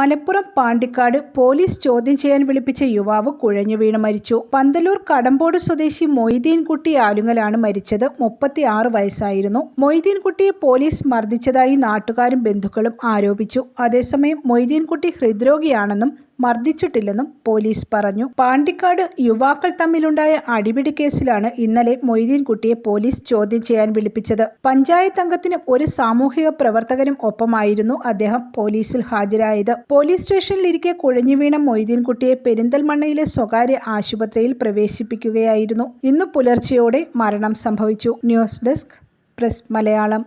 Malappuram Pandikkad police ചോദ്യം ചെയ്യാൻ വിളിപ്പിച്ച യുവാവ് കുഴഞ്ഞു വീണ് മരിച്ചു. പന്തലൂർ കടമ്പോട് സ്വദേശി മൊയ്തീൻകുട്ടി ആലുങ്ങലാണ് മരിച്ചത്. മുപ്പത്തിയാറ് വയസ്സായിരുന്നു. മൊയ്തീൻകുട്ടിയെ പോലീസ് മർദ്ദിച്ചതായി നാട്ടുകാരും ബന്ധുക്കളും ആരോപിച്ചു. അതേസമയം മൊയ്തീൻകുട്ടി ഹൃദ്രോഗിയാണെന്നും മർദ്ദിച്ചിട്ടില്ലെന്നും പോലീസ് പറഞ്ഞു. പാണ്ടിക്കാട് യുവാക്കൾ തമ്മിലുണ്ടായ അടിപിടി കേസിലാണ് ഇന്നലെ മൊയ്തീൻകുട്ടിയെ പോലീസ് ചോദ്യം ചെയ്യാൻ വിളിപ്പിച്ചത്. പഞ്ചായത്ത് അംഗത്തിന് ഒരു സാമൂഹിക പ്രവർത്തകനും ഒപ്പമായിരുന്നു അദ്ദേഹം പോലീസിൽ ഹാജരായത്. പോലീസ് സ്റ്റേഷനിലിരിക്കെ കുഴഞ്ഞു വീണ മൊയ്തീൻകുട്ടിയെ പെരിന്തൽമണ്ണയിലെ സ്വകാര്യ ആശുപത്രിയിൽ പ്രവേശിപ്പിക്കുകയായിരുന്നു. ഇന്ന് പുലർച്ചെയോടെ മരണം സംഭവിച്ചു. News desk press Malayalam.